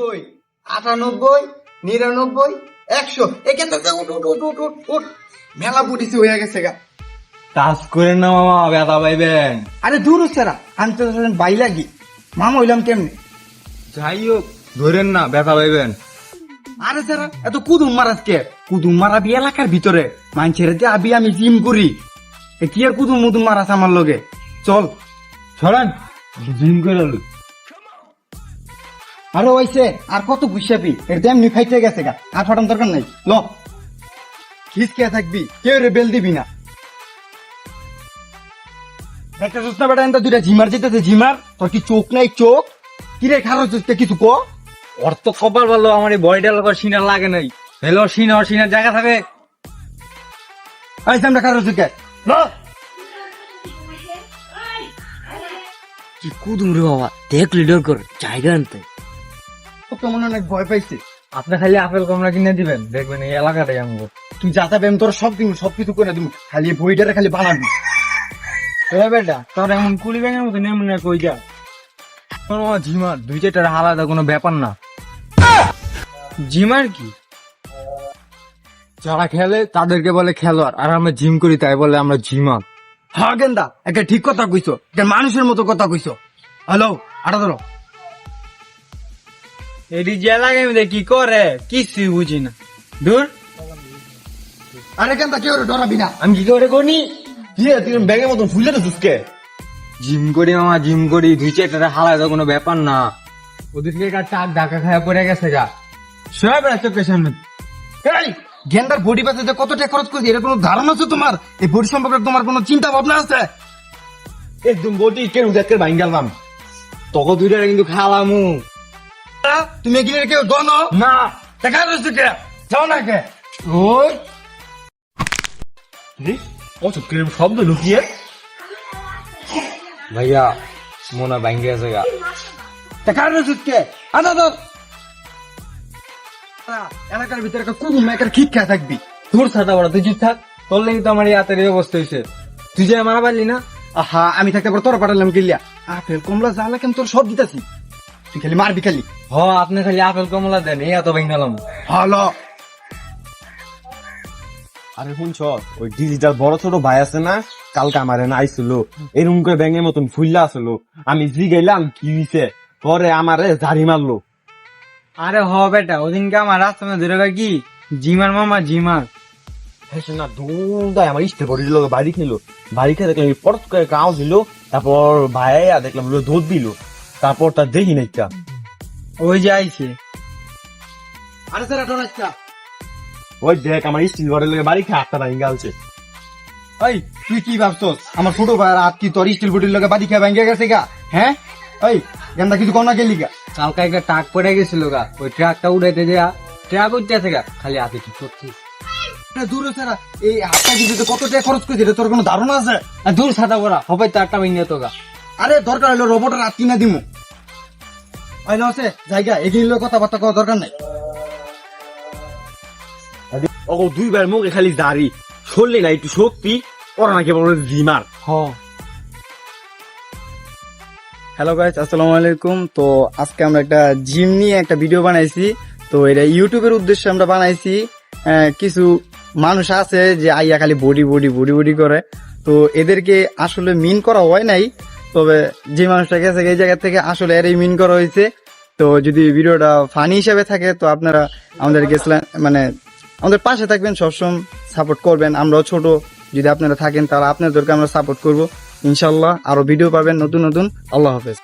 নব্বই আটানব্বই নিরানব্বই একশো। এখান থেকে উঠ উঠ উঠ উঠ উঠ উঠ। মেলা পুটিছে হয়ে গেছে গা। কাজ না মামা ব্যথা পাইবেন আরে দূর বাই লাগি। মামা হইলাম কেমনে? যাই হোক ধরেন না ব্যথা পাইবেন। আরে স্যার এত কুদুম মারাস কে কুদুম মারাবি এলাকার ভিতরে। মানছের যে আবি আমি জিম করি। এ কি আর কুদুম মুদুম মারাস আমার লগে? চল। ছড়ান জিম করে আরও হইছে আর কত গুসাবি এর এমনি ফাইটে গেছে গা। আর ফাটান দরকার নাই। ল। খিসকে থাকবি কেউ রে বেল দিবি না। একটা সুস্না বেটা দুইটা ঝিমার যেতেছে ঝিমার? তোর কি চোখ নাই চোখ? কি রে খারো চোখটা কিছু কো? ওর তো কপাল ভালো আমার এই বডিটা লোকের সিনার লাগে নাই। হেলো সিনা সিনার জায়গা থাকে। এই সামনে খারো চোখে ল। কি কুদুম রে বাবা দেখলি ডর কর জায়গা আনতে। ও মনে হয় অনেক ভয় পাইছে। আপনি খালি আপেল কমলা কিনে দিবেন দেখবেন এই এলাকাটাই তুই যাতা তোর সব দিন সব কিছু করে দিবি খালি বইটারে খালি বানাবি। বেটা তোর এমন কুলি ব্যাঙের মতো নেমন না কই যা। তোর জিমার দুই চারটা আলাদা কোনো ব্যাপার না। জিমার কি? যারা খেলে তাদেরকে বলে খেলোয়াড় আর আমরা জিম করি তাই বলে আমরা জিমার হ্যাঁ গেন্দা একটা ঠিক কথা কইছো একটা মানুষের মতো কথা কইছো। হ্যালো আটা ধরো। এটি এলাকায় মধ্যে কি করে? কিছুই বুঝি না। দূর আরে কেন কেউ ডরাবি না? আমি কি করে করি? কি তুই ব্যাগের মতন ফুলে তো চুসকে জিম করি মামা জিম করি দুই চারটা হালাদা কোনো ব্যাপার না। ওদেরকে একটা টাক ঢাকা খায়া পড়ে গেছে গা। সব চোখের সামনে এই গেন্দার বডি পাতে যে কত টাকা খরচ করছি এটা কোনো ধারণা আছে তোমার? এই বডি সম্পর্কে তোমার কোনো চিন্তা ভাবনা আছে? একদম বটি কেন দেখতে বাইন গেলাম তখন দুইটা কিন্তু খালামু আ, তুমি এগিয়ে কেউ দনো না। দেখা যাচ্ছে কে? যাও না কে? ওই। কিরম শব্দ লুকিয়ে। ভাইয়া মনে ভাঙ্গে গেছে গা। দেখা যাচ্ছে কে? ধর এলাকার ভিতরে কুকুর মেয়েকার খিট খেয়ে থাকবি। তোর সাথে বড় তুই থাক তোর লেগে তো আমার এই হাতের অবস্থা হয়েছে তুই যে মারা পারলি না? আহা আমি থাকতে পর তোর পাঠালাম কিলিয়া। আপেল কমলা জ্বালা কেন তোর সব দিতাছি। তুই খালি মারবি খালি। হ আপনি খালি আপেল কমলা দেন এই এত ভাঙ্গালাম ভালো আরে শুনছ ওই ডিজিটাল বড় ছোট ভাই আছে না কালকে আমার এনে আইছিল এরকম করে ব্যাঙের মতন ফুললা আসলো আমি জি গেলাম কি হইছে? পরে আমারে ঝাড়ি মারলো। আরে হ বেটা ওদিনকে আমার রাস্তা ধরে কি জিমার মামা জিমার হ্যাঁ না দুটাই আমার ইস্তে করে দিল বাড়ি খেলো বাড়ি খেয়ে দেখলাম পরত করে দিল তারপর ভাইয়া দেখলাম দুধ দিল। তারপর তার দেখি নাই তা ওই যে আইছে। আরে স্যার এটা রাস্তা ওই দেখ আমার স্টিল ঘরে লেগে বাড়ি খেয়ে আটটা ভাঙি গেছে। এই তুই কি ভাবছস? আমার ছোট ভাইয়ের হাত কি তোর স্টিল বুটির লগে বাদি খেয়ে ভেঙে গেছে গা? হ্যাঁ? এই গেন্দা কিছু কম না গেলি গা। কালকে একটা টাক পড়ে গেছিল গা। ওই ট্রাকটা উঠাইতে দেয়া ট্রাক উঠতেছে গা। খালি হাতে কি করছিস? এটা দূরে এই হাতটা দিতে কত টাকা খরচ করেছে? তোর কোনো ধারণা আছে? আর দূর সাদা করা হবে তারটা ভেঙে তো গা। আরে দরকার হলো রোবটের হাত কিনা দিমু। না আছে জায়গা এগুলো কথাবার্তা করার দরকার নাই। ও দুইবার মুখে খালি দাড়ি। সরলে না একটু শক্তি। ওরা নাকি বলে জিমার। হ। হ্যালো গাইস আসসালামু আলাইকুম। তো আজকে আমরা একটা জিম নিয়ে একটা ভিডিও বানাইছি। তো এটা ইউটিউবের উদ্দেশ্যে আমরা বানাইছি। কিছু মানুষ আছে যে আইয়া খালি বডি বডি বডি বডি করে। তো এদেরকে আসলে মিন করা হয় নাই। তবে যে মানুষটা গেছে, এই জায়গা থেকে আসলে এরই মিন করা হয়েছে। তো যদি ভিডিওটা ফানি হিসাবে থাকে, তো আপনারা আমাদের গেছিলেন মানে আমাদের পাশে থাকবেন, সবসময় সাপোর্ট করবেন। আমরাও ছোট, যদি আপনারা থাকেন, তাহলে আপনাদেরকে আমরা সাপোর্ট করব। ইনশাল্লাহ আরও ভিডিও পাবেন নতুন নতুন। আল্লাহ হাফেজ।